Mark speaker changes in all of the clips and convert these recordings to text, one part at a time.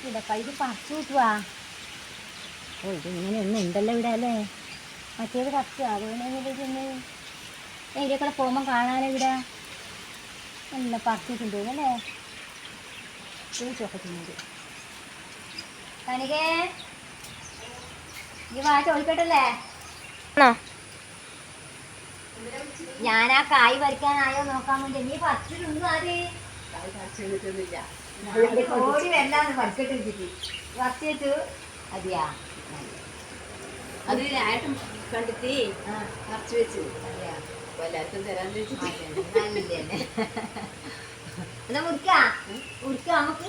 Speaker 1: ഇവിടെ കയ്യിൽ പറിച്ചു കിട്ടുവാ ഓ ഇത് ഇങ്ങനെ ഒന്നും ഉണ്ടല്ലോ ഇവിടെ അല്ലേ? മറ്റേത് പറിച്ചു? അതുകൊണ്ടെന്ന് ഇതിന്റെ കൂടെ പോകുമ്പോൾ കാണാനോ ഇവിടെ. നല്ല പറിച്ചിട്ടുണ്ട് അല്ലേ? ചോദിച്ചൊക്കെ തിന്നത് കനികേ ഈ വാ ചോദിക്കട്ടല്ലേ? ഞാൻ ആ കായ് പറിക്കാനായോ നോക്കാൻ വേണ്ടി. നീ പറിച്ചിട്ടുണ്ട് ആര് ഓടി വരണ്ടാന്ന് മടുക്കട്ട് വെച്ചിട്ട് പറിച്ചിട്ട് അതെയാ?
Speaker 2: അത് ആയിട്ടും കണ്ടെത്തി
Speaker 1: ആ.
Speaker 2: പറിച്ചു വെച്ചു.
Speaker 1: അതെയാ?
Speaker 2: എല്ലാവർക്കും
Speaker 1: തരാൻ. എന്നാ മുറിക്കാ മുറിക്കാ നമുക്ക്?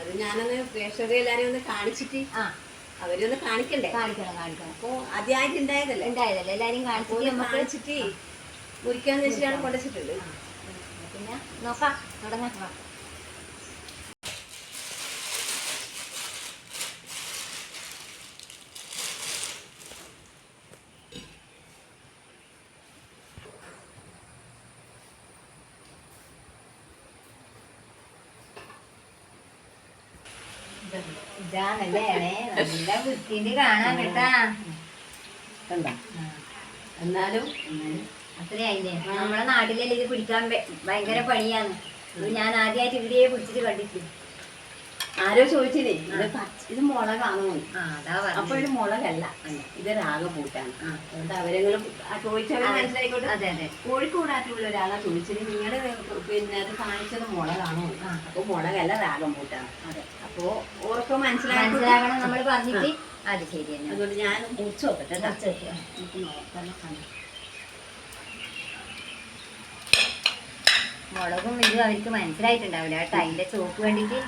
Speaker 2: അത് ഞാനൊന്ന് പ്രേക്ഷകരെ എല്ലാരെയും ഒന്ന് കാണിച്ചിട്ട്
Speaker 1: ആ.
Speaker 2: അവരൊന്ന് കാണിക്കണ്ടേ?
Speaker 1: കാണിക്കണം കാണിക്കണം.
Speaker 2: അപ്പൊ ആദ്യമായിട്ട് ഉണ്ടായതല്ലേ?
Speaker 1: ഉണ്ടായതല്ലേ? എല്ലാരും
Speaker 2: കാണിച്ചു
Speaker 1: കാണിച്ചിട്ട് നമുക്ക്
Speaker 2: കാണിച്ചിട്ട് മുറിക്കാന്ന് വെച്ചിട്ടാണ് കൊണ്ടുവച്ചിട്ടുള്ളത്.
Speaker 1: പിന്നെ നോക്കാം. തുടങ്ങാം. ഇതാണല്ലേ? നല്ല വൃത്തിയിൽ കാണാൻ കേട്ടാ.
Speaker 2: കണ്ടോ? എന്നാലും
Speaker 1: നമ്മളെ നാട്ടിലല്ലേ ഇത് പിടിക്കാൻ ഭയങ്കര പണിയാണ്. ഞാൻ ആദ്യമായിട്ട് ഇവിടെ പിടിച്ചിട്ട് കണ്ടിട്ട്
Speaker 2: ആരോ ചോദിച്ചില്ലേ ഇത് പച്ച- ഇത് മുളകാണോ? അപ്പൊ ഇത് മുളകല്ല. ഇത് രാഗപൂട്ടാണ്. അതുകൊണ്ട് അവരെങ്കിലും ചോദിച്ചവരെ ചോദിച്ചവർ. മനസ്സിലായിക്കോട്ടെ? കോഴിക്കോടായിട്ടുള്ള ഒരാളാ ചോദിച്ചത്. നിങ്ങളുടെ പിന്നെ അത് കാണിച്ചത് മുളകാണോ. അപ്പൊ മുളകല്ല രാഗം പൂട്ടാണ്
Speaker 1: അതെ.
Speaker 2: അപ്പൊ ഓർക്ക്
Speaker 1: മനസ്സിലാക്കണം നമ്മൾ പറഞ്ഞിട്ട് അത് ശരി തന്നെ.
Speaker 2: അതുകൊണ്ട് ഞാൻ മുറിച്ച് നോക്കട്ടെ. നമുക്ക് നോക്കാം.
Speaker 1: മുളകും ഇതും അവർക്ക് മനസ്സിലായിട്ടുണ്ടാവില്ല. കേട്ടോ അതിന്റെ ചോക്ക് വേണ്ടിട്ട്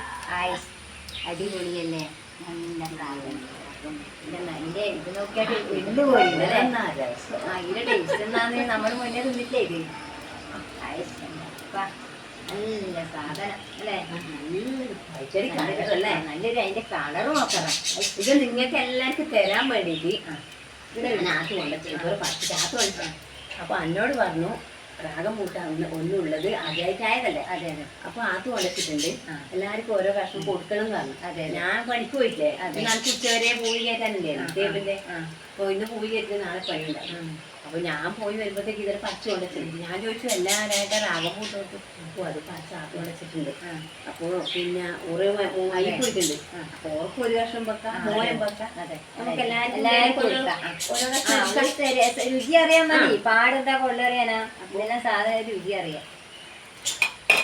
Speaker 1: ആയി അടിപൊളിയല്ലേ? നല്ല സാധനം. ഇത്. ആ ടേസ്റ്റ് എന്നാന്ന് നമ്മൾ മുന്നേ ഇത്? നല്ല സാധനം അല്ലേ?
Speaker 2: നല്ലൊരു പച്ചടി കണ്ടല്ലേ
Speaker 1: നല്ലൊരു അതിന്റെ കളറ് നോക്കണം.
Speaker 2: ഇത് നിങ്ങൾക്ക് എല്ലാവർക്കും തരാൻ വേണ്ടിയിട്ട് ഇവിടെ നാട്ട് കൊണ്ടുവച്ചു ഇതൊരു പത്ത് ചാത്ത് കൊണ്ടുവച്ചു അപ്പൊ എന്നോട് പറഞ്ഞു രാഗം കൂട്ടാവുന്ന ഒന്നുള്ളത് ആദ്യമായിട്ടായതല്ലേ
Speaker 1: അതെ അതെ.
Speaker 2: അപ്പൊ അത്
Speaker 1: ഉണക്കിട്ടുണ്ട്
Speaker 2: എല്ലാവർക്കും ഓരോ കഷ്ണം കൊടുക്കണം എന്ന് പറഞ്ഞു.
Speaker 1: അതെ.
Speaker 2: ഞാൻ പണിക്ക് പോയിട്ടില്ലേ
Speaker 1: അത്.
Speaker 2: ഞാൻ ഉച്ചവരെ പോയി കയറ്റാനില്ലേ ടേബിളിന്റെ
Speaker 1: ആ.
Speaker 2: അപ്പൊ ഇന്ന് പോയി കയറ്റി നാളെ പണിയുണ്ടാവും
Speaker 1: ഉം.
Speaker 2: അപ്പൊ ഞാൻ പോയി വരുമ്പോഴത്തേക്ക് ഇതൊരു പച്ച കൊണ്ടുവച്ചിട്ടുണ്ട് ഞാൻ ചോദിച്ചു എല്ലാവരായിട്ട് രാഗം പൂട്ടോട്ട് അപ്പൊ അത് പച്ച ആക്കി കൊണ്ടുവച്ചിട്ടുണ്ട്
Speaker 1: ആ.
Speaker 2: അപ്പൊ പിന്നെ ഒരു മൈ അപ്പൊ ഓർക്ക് ഒരു വർഷം വെക്കാം. വെക്കാം. നമുക്ക്
Speaker 1: രുചി അറിയാൻ മതി. പാടെന്താ കൊള്ളറിയാനാ? ഇതെല്ലാം സാധാരണ രുചി അറിയാം.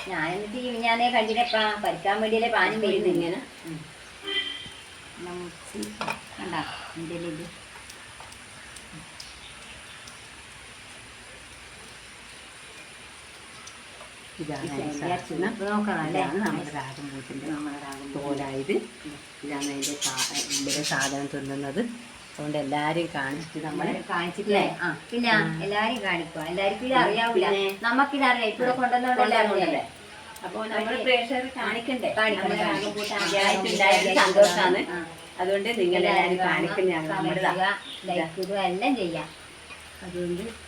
Speaker 1: ഞാൻ എന്നിട്ട് ഈ ഞാനേ കണ്ടിട്ടപ്പാ പരിക്കാൻ വേണ്ടിയല്ലേ പാനും വരുന്നു
Speaker 2: ഇങ്ങനെ
Speaker 1: കണ്ടാ? ഇതിന്റെ
Speaker 2: ഇതാണ് ഇതാണ് നമ്മുടെ രാഗം പൂട്ടിന്റെ നമ്മുടെ രാഗം തോലായത്. ഇതാണ് അതിന്റെ സാ- സാധനം തിന്നുന്നത്. അതുകൊണ്ട് എല്ലാരും കാണിച്ചു
Speaker 1: നമ്മൾ കാണിച്ചിട്ടില്ലേ പിന്നെ എല്ലാരും കാണിക്കുക എല്ലാവർക്കും ഇത് അറിയാവൂല.
Speaker 2: പിന്നെ?
Speaker 1: നമുക്കിത് അറിയാം ഇപ്പൊ കൊണ്ടുവന്നോണ്ടല്ലേ.
Speaker 2: കൊണ്ടുവന്നോണ്ടല്ലേ? അപ്പൊ നമ്മൾ പ്രേക്ഷകർ കാണിക്കണ്ടേ?
Speaker 1: കാണിക്കണം,
Speaker 2: നമ്മുടെ രാഗം
Speaker 1: കാണിക്കണം.
Speaker 2: സന്തോഷാണ്. അതുകൊണ്ട് നിങ്ങൾ എല്ലാവരും കാണിക്കുന്നതാണ് നമ്മുടെ
Speaker 1: എല്ലാം ചെയ്യാം.
Speaker 2: അതുകൊണ്ട്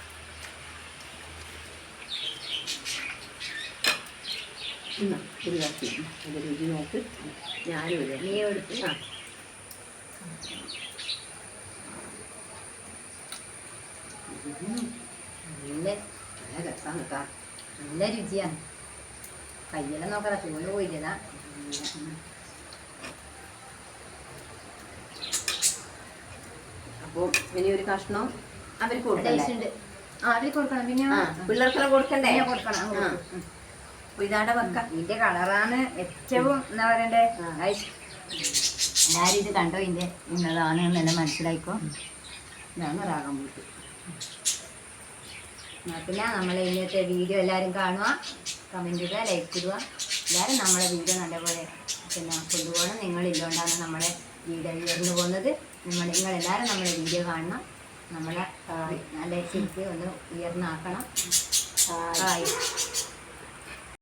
Speaker 2: ഒരു കത്തി അത് രുചി നോക്ക്. ഞാനും ഇതേ.
Speaker 1: നീ എടുത്ത്
Speaker 2: ആ.
Speaker 1: നല്ല
Speaker 2: നല്ല രസമാണ് കേട്ടോ.
Speaker 1: നല്ല രുചിയാണ്. കയ്യെല്ലാം നോക്കറ ചൂട് പോയില്ലതാ
Speaker 2: അപ്പോൾ ഇനി ഒരു കഷ്ണം അവർക്ക് കൊടുക്കണ്ടേ?
Speaker 1: ആ അതിൽ കൊടുക്കണം. പിന്നെ
Speaker 2: പിള്ളേർക്കെല്ലാം കൊടുക്കണ്ടേ?
Speaker 1: കൊടുക്കണം.
Speaker 2: അപ്പൊ ഇതാടെ വെക്കാം.
Speaker 1: ഇതിന്റെ കളറാണ് ഏറ്റവും എന്താ പറയണ്ടേ? എല്ലാരും ഇത് കണ്ടോ ഇതിന്റെ? ഇന്നതാണ് എന്നെ മനസ്സിലായിക്കോ? ഇതാണ് റാഗം പൂട്ട് പിന്നെ നമ്മളെ ഇന്നത്തെ വീഡിയോ എല്ലാവരും കാണുക. കമന്റ് ഇടുക ലൈക്ക് ഇടുക. എല്ലാവരും നമ്മളെ വീഡിയോ നല്ലപോലെ പിന്നെ കൊണ്ടുപോകണം. നിങ്ങളില്ലോണ്ടാണ് നമ്മളെ വീഡിയോ ഉയർന്നു പോകുന്നത്. നിങ്ങൾ നിങ്ങളെല്ലാവരും നമ്മളെ വീഡിയോ കാണണം. നമ്മളെ നല്ല ശരിക്ക് ഒന്ന് ഉയർന്നാക്കണം.